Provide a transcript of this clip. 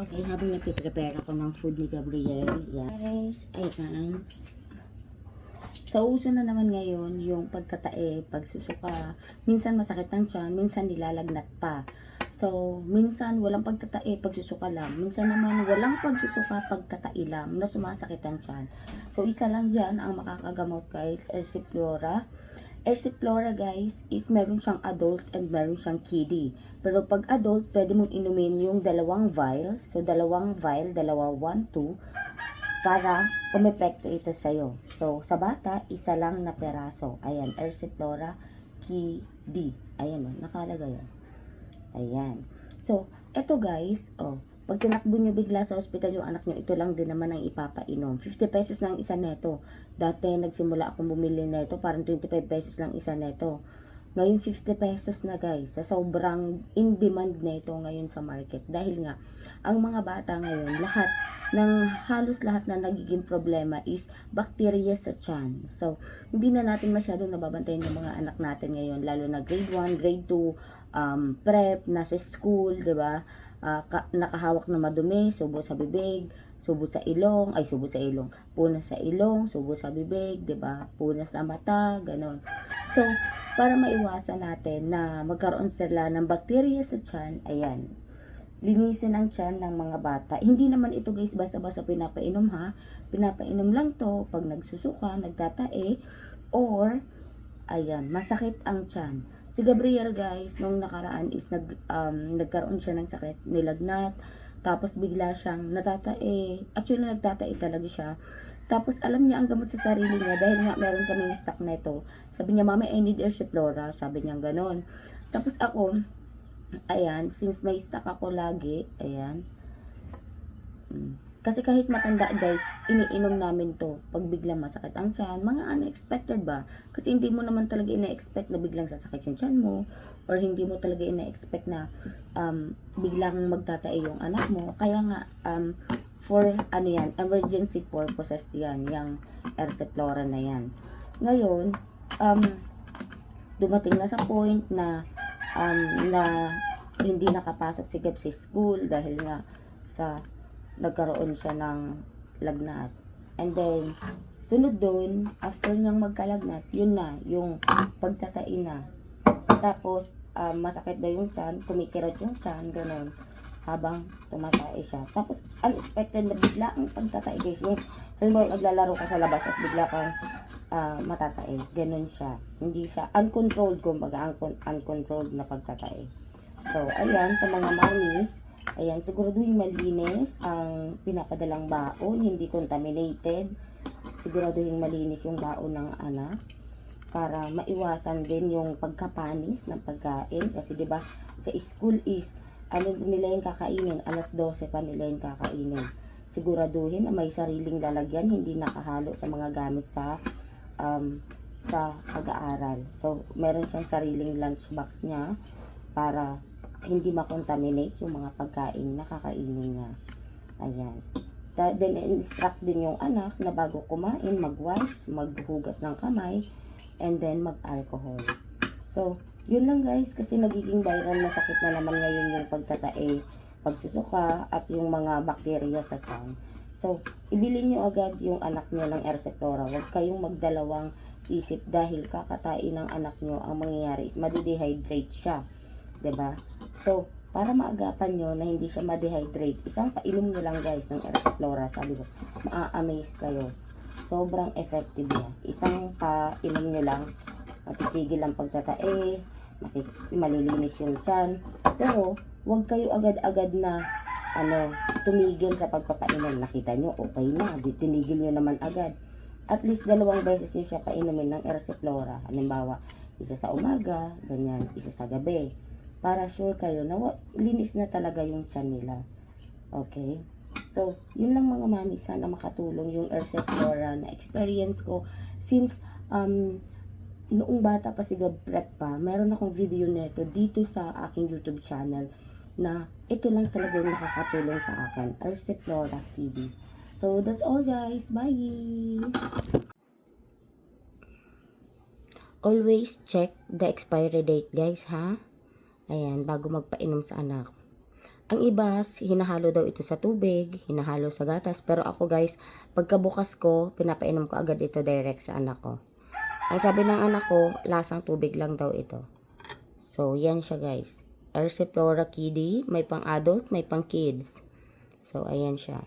Okay, habang napiprepare ako ng food ni Gabriel, guys, ayan. Sa uso na naman ngayon, yung pagtatae, pagsusuka, minsan masakit ang tiyan, minsan nilalagnat pa. So, minsan walang pagtatae, pagsusuka lang. Minsan naman walang pagsusuka, pagtatae lang na sumasakit ang tiyan. So, isa lang dyan ang makakagamot guys, Ersiflora. Ersiflora guys is meron siyang adult and meron siyang kiddie. Pero pag adult, pwede mong inumin yung dalawang vial. So, dalawang vial, dalawa, 1, 2, para umepekto ito sa'yo. So, sa bata, isa lang na peraso. Ayan, Ersiflora kiddie. Ayan o, nakalagay o. Ayan. So, eto guys, oh, pag tinakbo nyo bigla sa ospital yung anak nyo, ito lang din naman ang ipapainom. 50 pesos lang isa neto. Dati nagsimula akong bumili neto, parang 25 pesos lang isa neto. Ngayon 50 pesos na guys, sa sobrang in demand na ngayon sa market. Dahil nga, ang mga bata ngayon, lahat, ng halos lahat na nagiging problema is bacteria sa tiyan. So, hindi na natin masyadong nababantayan yung mga anak natin ngayon, lalo na grade 1, grade 2, um, prep, nasa school, ba? Ka- nakahawak na madumi, subo sa bibig, subo sa ilong, ay subo sa ilong, punas sa ilong, subo sa bibig, 'di ba? Punas sa mata, ganon. So, para maiwasan natin na magkaroon sila ng bakterya sa tiyan, ayan. Linisin ang tiyan ng mga bata. Hindi naman ito guys basta-basta pinapainom ha. Pinapainom lang to pag nagsusuka, nagtatae, or ayan, masakit ang tiyan. Si Gabriel guys, nung nakaraan is nag, um, nagkaroon siya ng sakit, nilagnat, tapos bigla siyang natatae. Actually, nagtatae talaga siya. Tapos alam niya ang gamot sa sarili niya dahil nga meron kaming stock na ito. Sabi niya, Mama, I need Ersiflora. Sabi niya ganon. Tapos ako, ayan, since may stock ako lagi, ayan. Mm. Kasi kahit matanda guys, iniinom namin to pag biglang masakit ang tiyan. Mga unexpected ba? Kasi hindi mo naman talaga ina-expect na biglang sasakit yung tiyan mo or hindi mo talaga ina-expect na um, biglang magtatae yung anak mo. Kaya nga, um, for ano yan, emergency purposes yan, yung Ersiflora na yan. Ngayon, um, dumating na sa point na um, na hindi nakapasok si Gab sa school dahil nga sa nagkaroon siya ng lagnat. And then, sunod doon, after niyang magkalagnat, yun na, yung pagtatain na. Tapos, um, masakit daw yung tiyan, kumikirot yung tiyan, ganun, habang tumatae siya. Tapos, unexpected na bigla ang pagtatae, guys. Yung, halimbawa, naglalaro ka sa labas, tapos bigla kang ah, matatae. Ganun siya. Hindi siya uncontrolled, kumbaga, un- uncontrolled na pagtatae. So, ayan, sa mga mommies, ayan, siguraduhin malinis ang pinapadalang baon, hindi contaminated. Siguraduhin malinis yung baon ng anak para maiwasan din yung pagkapanis ng pagkain. Kasi 'di ba sa school is ano nila yung kakainin? Alas 12 pa nila yung kakainin. Siguraduhin na may sariling lalagyan hindi nakahalo sa mga gamit sa um, sa pag-aaral. So meron siyang sariling lunchbox niya para hindi makontaminate yung mga pagkain na kakainin niya ayan then instruct din yung anak na bago kumain mag-wipes maghugas ng kamay and then mag-alcohol. So, yun lang guys, kasi nagiging viral na sakit na naman ngayon yung pagtatae, pagsusuka, at yung mga bakterya sa tiyan. So, ibili nyo agad yung anak nyo ng Ersiflora. Huwag kayong magdalawang isip dahil kakatain ng anak nyo, ang mangyayari is madidehydrate siya. ba? So, para maagapan nyo na hindi siya ma-dehydrate, isang painom nyo lang guys ng Ersiflora. Sabi ko, maa-amaze kayo sobrang effective niya. Isang painom nyo lang, matitigil ang pagtatae, malilinis yung tiyan. Pero, huwag kayo agad-agad na ano, tumigil sa pagpapainom. Nakita nyo, okay na, tinigil nyo naman agad. At least dalawang beses nyo siya painumin ng Ersiflora. Halimbawa, isa sa umaga, ganyan, isa sa gabi. Para sure kayo na linis na talaga yung tiyan nila. Okay? So, yun lang mga mami, sana makatulong yung Ersiflora na experience ko since um, noong bata pa si Prep pa, meron akong video nito dito sa aking YouTube channel na ito lang talaga yung nakakatulong sa akin, Ersiflora Kiddie. So, that's all guys. Bye! Always check the expiry date guys ha. Ayan, bago magpainom sa anak. Ang iba, hinahalo daw ito sa tubig, hinahalo sa gatas. Pero ako guys, pagkabukas ko, pinapainom ko agad ito direct sa anak ko. Ang sabi ng anak ko, lasang tubig lang daw ito. So, yan siya guys. Ersiflora Kiddie, may pang adult, may pang kids. So, ayan siya.